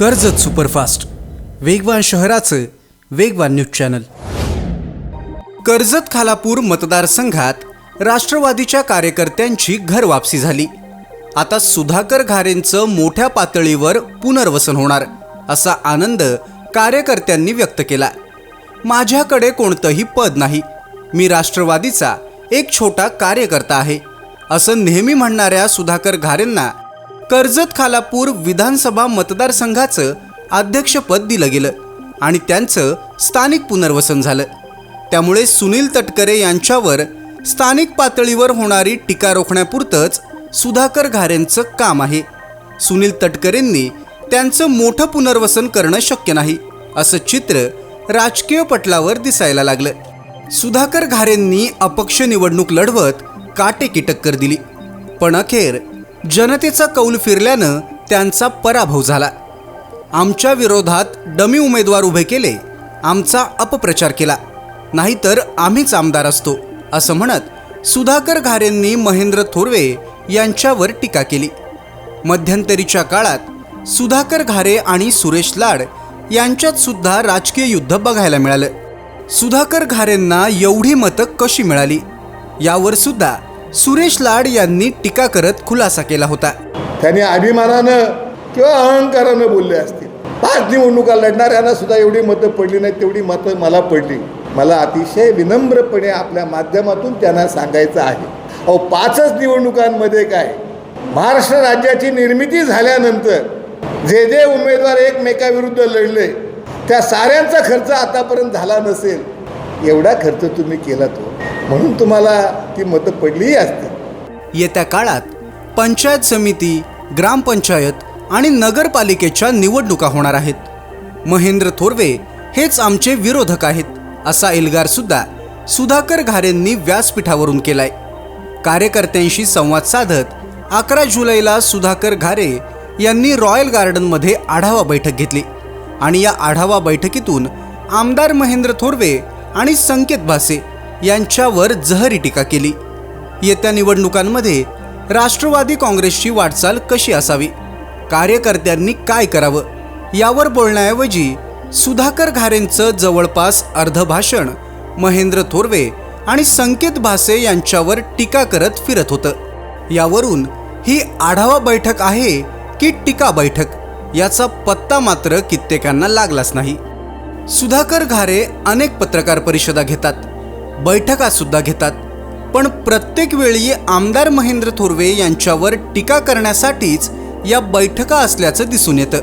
Karjat superfast. वेगवान शहराचं वेगवान न्यूज चॅनल. कर्जत खालापूर मतदारसंघात राष्ट्रवादीच्या कार्यकर्त्यांची घरवापसी झाली. आता सुधाकर घारेंचं मोठ्या पातळीवर पुनर्वसन होणार असा आनंद कार्यकर्त्यांनी व्यक्त केला. माझ्याकडे कोणतंही पद नाही. मी राष्ट्रवादीचा एक छोटा कार्यकर्ता आहे असं नेहमी म्हणणाऱ्या सुधाकर घारेंना कर्जत खालापूर विधानसभा मतदारसंघाचं अध्यक्षपद दिलं गेलं आणि त्यांचं स्थानिक पुनर्वसन झालं. त्यामुळे सुनील तटकरे यांच्यावर स्थानिक पातळीवर होणारी टीका रोखण्यापुरतंच सुधाकर घारेंचं काम आहे. सुनील तटकरेंनी त्यांचं मोठं पुनर्वसन करणं शक्य नाही असं चित्र राजकीय पटलावर दिसायला लागलं. सुधाकर घारेंनी अपक्ष निवडणूक लढवत काटेकी टक्कर दिली. पण अखेर जनतेचा कौल फिरल्यानं त्यांचा पराभव झाला. आमच्या विरोधात डमी उमेदवार उभे केले आमचा अपप्रचार केला. नाहीतर आम्हीच आमदार असतो असं म्हणत सुधाकर घारेंनी महेंद्र थोरवे यांच्यावर टीका केली. मध्यंतरीच्या काळात सुधाकर घारे आणि सुरेश लाड यांच्यात सुद्धा राजकीय युद्ध बघायला मिळालं. सुधाकर घारेंना एवढी मतं कशी मिळाली? यावर सुद्धा सुरेश लाड यांनी टीका करत खुलासा केला होता. त्यांनी अभिमानानं किंवा अहंकारानं बोलले असतील. पाच निवडणुका लढणाऱ्यांना सुद्धा एवढी मतं पडली नाही तेवढी मतं मला पडली. मला अतिशय विनम्रपणे आपल्या माध्यमातून त्यांना सांगायचं आहे. अहो पाचच निवडणुकांमध्ये काय? महाराष्ट्र राज्याची निर्मिती झाल्यानंतर जे जे उमेदवार एकमेकाविरुद्ध लढले त्या साऱ्यांचा खर्च आतापर्यंत झाला नसेल. एवढा खर्च तुम्ही केला तो. म्हणून तुम्हाला ती मतं पडलीही असतील येत्या काळात पंचायत समिती ग्रामपंचायत आणि नगरपालिकेच्या निवडणुका होणार आहेत. महेंद्र थोरवे हेच आमचे विरोधक आहेत असा एल्गार सुद्धा सुधाकर घारेंनी व्यासपीठावरून केलाय. कार्यकर्त्यांशी संवाद साधत अकरा जुलैला सुधाकर घारे यांनी रॉयल गार्डनमध्ये आढावा बैठक घेतली आणि या आढावा बैठकीतून आमदार महेंद्र थोरवे आणि संकेत भासे यांच्यावर जहरी टीका केली. येत्या निवडणुकांमध्ये राष्ट्रवादी काँग्रेसची वाटचाल कशी असावी? कार्यकर्त्यांनी काय करावं? यावर बोलण्याऐवजी सुधाकर घारेंचं जवळपास अर्ध भाषण महेंद्र थोरवे आणि संकेत भासे यांच्यावर टीका करत फिरत होतं. यावरून ही आढावा बैठक आहे की टीका बैठक? याचा पत्ता मात्र कित्येकांना लागलाच नाही. सुधाकर घारे अनेक पत्रकार परिषदा घेतात. बैठका सुद्धा घेतात. पण प्रत्येक वेळी आमदार महेंद्र थोरवे यांच्यावर टीका करण्यासाठीच या बैठका असल्याचं दिसून येतं.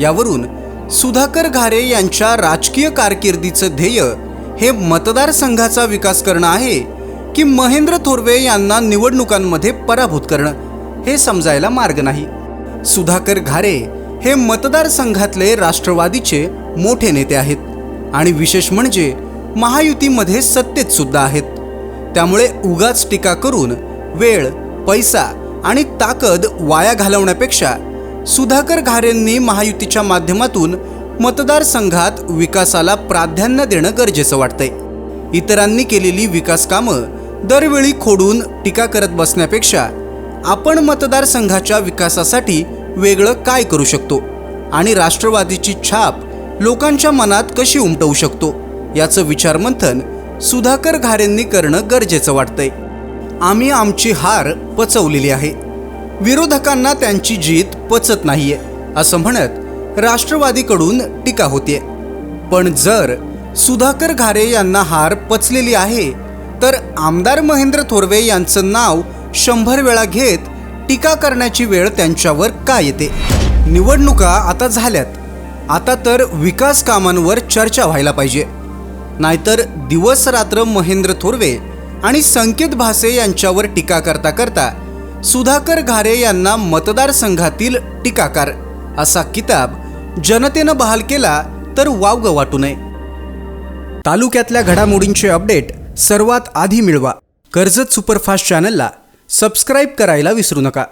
यावरून सुधाकर घारे यांच्या राजकीय कारकिर्दीचं ध्येय हे मतदारसंघाचा विकास करणं आहे की महेंद्र थोरवे यांना निवडणुकांमध्ये पराभूत करणं हे समजायला मार्ग नाही. सुधाकर घारे हे मतदारसंघातले राष्ट्रवादीचे मोठे नेते आहेत. आणि विशेष म्हणजे महायुतीमध्ये सत्तेत सुद्धा आहेत. त्यामुळे उगाच टीका करून वेळ पैसा आणि ताकद वाया घालवण्यापेक्षा सुधाकर घारेंनी महायुतीच्या माध्यमातून मतदारसंघात विकासाला प्राधान्य देणं गरजेचं वाटतंय. इतरांनी केलेली विकास कामं दरवेळी खोडून टीका करत बसण्यापेक्षा आपण मतदारसंघाच्या विकासासाठी वेगळं काय करू शकतो? आणि राष्ट्रवादीची छाप लोकांच्या मनात कशी उमटवू शकतो? याचं विचारमंथन सुधाकर घारेंनी करणं गरजेचं वाटतंय. आम्ही आमची हार पचवलेली आहे. विरोधकांना त्यांची जीत पचत नाहीये असं म्हणत राष्ट्रवादीकडून टीका होतीये. पण जर सुधाकर घारे यांना हार पचलेली आहे तर आमदार महेंद्र थोरवे यांचं नाव शंभर वेळा घेत टीका करण्याची वेळ त्यांच्यावर का येते? निवडणुका आता झाल्यात. आता तर विकास कामांवर चर्चा व्हायला पाहिजे. नाहीतर दिवस रात्र महेंद्र थोरवे आणि संकेत भासे यांच्यावर टीका करता करता सुधाकर घारे यांना मतदारसंघातील टीकाकार असा किताब जनतेनं बहाल केला तर वावग वाटू नये. तालुक्यातल्या घडामोडींचे अपडेट सर्वात आधी मिळवा. कर्जत सुपरफास्ट चॅनलला सबस्क्राईब करायला विसरू नका.